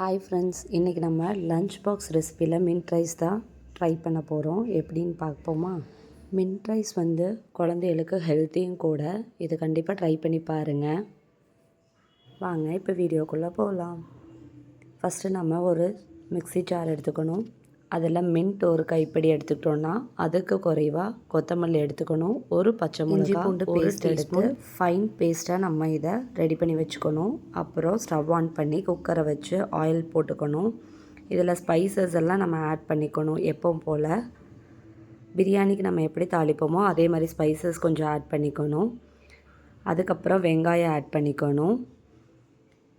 Hi friends இன்றைக்கி நம்ம lunch box ரெசிப்பியில் மின்ட் ரைஸ் தான் ட்ரை பண்ண போகிறோம் எப்படின்னு பார்ப்போமா? மின்ட் ரைஸ் வந்து குழந்தைகளுக்கு ஹெல்த்தியும் கூட இது கண்டிப்பாக ட்ரை பண்ணி பாருங்கள் வாங்க இப்போ வீடியோக்குள்ளே போகலாம் ஃபஸ்ட்டு நம்ம ஒரு மிக்ஸி ஜார் எடுத்துக்கணும். அதில் மின்ட் ஒரு கைப்பிடி எடுத்துக்கிட்டோன்னா அதுக்கு குறைவாக கொத்தமல்லி எடுத்துக்கணும். ஒரு பச்சை மிளகா பூண்டு பேஸ்ட் எடுத்து ஃபைன் பேஸ்ட்டாக நம்ம இதை ரெடி பண்ணி வச்சுக்கணும். அப்புறம் ஸ்டவ் ஆன் பண்ணி குக்கரை வச்சு ஆயில் போட்டுக்கணும். இதில் ஸ்பைசஸ் எல்லாம் நம்ம ஆட் பண்ணிக்கணும் எப்பவும் போல். பிரியாணிக்கு நம்ம எப்படி தாளிப்போமோ அதே மாதிரி ஸ்பைசஸ் கொஞ்சம் ஆட் பண்ணிக்கணும். அதுக்கப்புறம் வெங்காயம் ஆட் பண்ணிக்கணும்.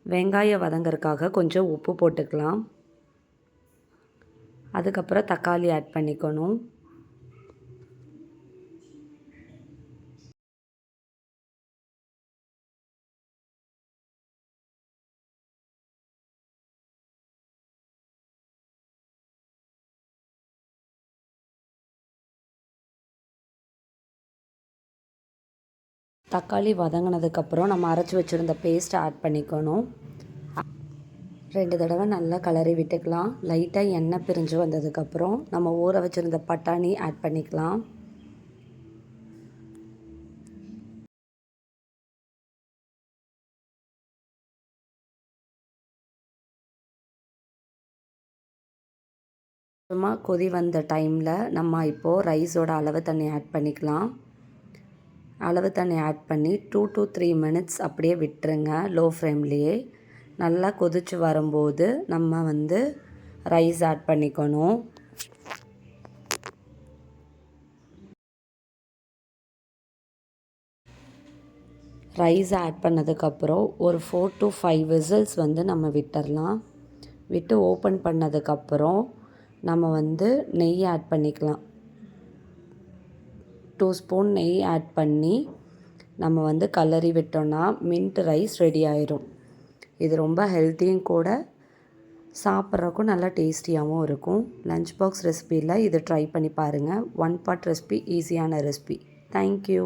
வெங்காயம் வதங்கறதுக்காக கொஞ்சம் உப்பு போட்டுக்கலாம். அதுக்கப்புறம் தக்காளி ஆட் பண்ணிக்கணும். தக்காளி வதங்கினதுக்கப்புறம் நம்ம அரைச்சி வச்சுருந்த பேஸ்ட்டை ஆட் பண்ணிக்கணும். ரெண்டு தடவை நல்லா கலரி விட்டுக்கலாம். லைட்டாக எண்ணெய் பிரிஞ்சு வந்ததுக்கப்புறம் நம்ம ஊற வச்சுருந்த பட்டாணி ஆட் பண்ணிக்கலாம். சும்மா கொதி வந்த டைமில் நம்ம இப்போது ரைஸோட அளவு தண்ணி ஆட் பண்ணிக்கலாம். அளவு தண்ணி ஆட் பண்ணி டூ டு த்ரீ மினிட்ஸ் அப்படியே விட்டுருங்க. லோ ஃப்ளேம்லேயே நல்லா கொதித்து வரும்போது நம்ம வந்து ரைஸ் ஆட் பண்ணிக்கணும். ரைஸ் ஆட் பண்ணதுக்கப்புறம் ஒரு ஃபோர் டு ஃபைவ் விசில்ஸ் வந்து நம்ம விட்டுடலாம் விட்டு ஓப்பன் பண்ணதுக்கப்புறம் நம்ம வந்து நெய் ஆட் பண்ணிக்கலாம். டூ ஸ்பூன் நெய் ஆட் பண்ணி நம்ம வந்து கலரி விட்டோன்னா மின்ட் ரைஸ் ரெடி ஆயிரும். இது ரொம்ப ஹெல்த்தியும் கூட. சாப்பிட்றக்கும் நல்லா டேஸ்டியாகவும் இருக்கும். லஞ்ச் பாக்ஸ் ரெசிபியில் இது ட்ரை பண்ணி பாருங்கள் ஒன் பார்ட் ரெசிபி ஈஸியான ரெசிபி தேங்க்யூ